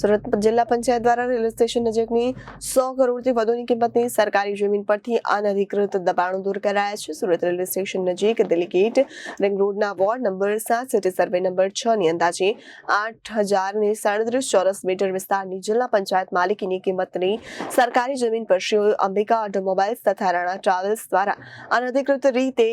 સુરત જિલ્લા પંચાયત દ્વારા railway station નજીકની સો કરોડથી વધુની કિંમતની સરકારી જમીન પરથી અનધિકૃત દબાણો દૂર કરાયા છે. સુરત રેલવે સ્ટેશન નજીક દિલ્હી ગેટ, રિંગ રોડના વોર્ડ નંબર સાત, સિટી સર્વે નંબર છ ની અંદાજે આઠ હજાર ને સાડત્રીસ ચોરસ મીટર વિસ્તારની જિલ્લા પંચાયત માલિકીની કિંમતની સરકારી જમીન પર શ્રી અંબિકા ઓટોમોબાઈલ્સ તથા રાણા ટ્રાવેલ્સ દ્વારા અનધિકૃત રીતે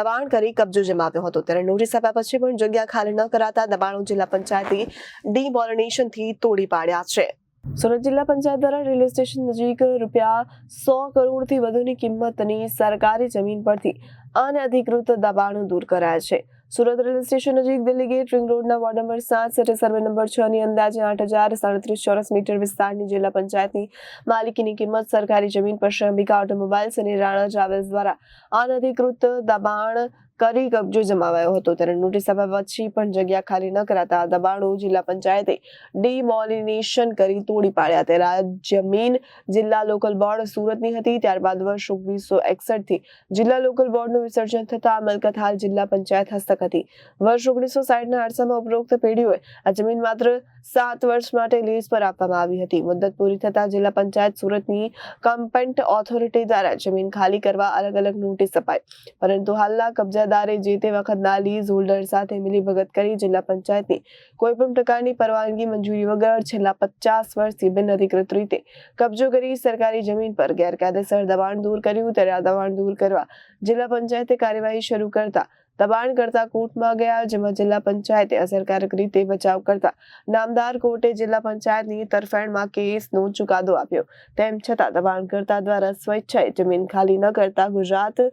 દબાણ કરી કબજો જમાવ્યો હતો. ત્યારે નોટિસ આપ્યા પછી પણ જગ્યા ખાલી ન કરાતા દબાણો જિલ્લા પંચાયતે ડિમોલિનેશનથી તોડી પાડ્યા છે. સુરત જિલ્લા પંચાયત દ્વારા રેલવે સ્ટેશન નજીક રૂપિયા સો કરોડથી વધુની કિંમતની સરકારી જમીન પરથી અનધિકૃત દબાણો દૂર કરાયા છે. સુરત રેલવે સ્ટેશન નજીક દિલ્હી ગેટ રિંગ રોડના વોર્ડ નંબર સાત સાથે સર્વે નંબર છ ની અંદાજે આઠ હજાર સાડત્રીસ ચોરસ મીટર વિસ્તારની જિલ્લા પંચાયતની માલિકીની કિંમત સરકારી જમીન પર શ્રી અંબિકા ઓટોમોબાઈલ્સ અને રાણા ટ્રાવેલ્સ દ્વારા અનધિકૃત દબાણ કરી કબજો જમાવાયો હતો. ત્યારે નોટિસ આપ્યા પછી પણ જગ્યા ખાલી ન કરાતા દબાણો જિલ્લા પંચાયતે ડિમોલિનેશન કરી તોડી પાડ્યા. ત્યારે જમીન જિલ્લા લોકલ બોર્ડ સુરતની હતી. ત્યારબાદ વર્ષ ઓગણીસો એકસઠથી જિલ્લા લોકલ બોર્ડનું વિસર્જન થતા આ મિલકત હાલ જિલ્લા પંચાયત હસ્તક હતી. વર્ષ ઓગણીસો સાઠના અરસામાં ઉપરોક્ત પેઢીઓએ આ જમીન માત્ર સાત વર્ષ માટે લીઝ પર આપવામાં આવી હતી. મુદત પૂરી થતા જિલ્લા પંચાયત સુરતની કમ્પેન્ટ ઓથોરિટી દ્વારા જમીન ખાલી કરવા અલગ અલગ નોટિસ અપાઈ. પરંતુ હાલના કબજાદારે જે તે વખતના લીઝ હોલ્ડર સાથે મિલીભગત કરી જિલ્લા પંચાયતની કોઈ પણ પ્રકારની પરવાનગી મંજૂરી વગર છેલ્લા પચાસ વર્ષથી બિન અધિકૃત રીતે કબજો કરી સરકારી જમીન પર ગેરકાયદેસર દબાણ દૂર કર્યું. ત્યારે આ દબાણ દૂર કરવા જિલ્લા પંચાયતે કાર્યવાહી શરૂ કરતા દબાણ કરતા કોર્ટમાં ગયા, જેમાં જિલ્લા પંચાયતે અસરકારક રીતે બચાવ કરતા નામદાર કોર્ટે જિલ્લા પંચાયતની તરફેણમાં કેસનો ચુકાદો આપ્યો. તેમ છતાં દબાણ કરતા દ્વારા સ્વેચ્છાએ જમીન ખાલી ન કરતા ગુજરાત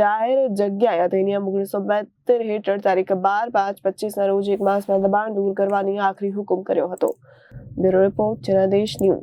જાહેર જગ્યાએ અધિનિયમ ઓગણીસો બેતેર હેઠળ તારીખ બાર પાંચ પચીસના રોજ એક માસમાં દબાણ દૂર કરવાની આખરી હુકમ કર્યો હતો. Bureau report, Janadesh news.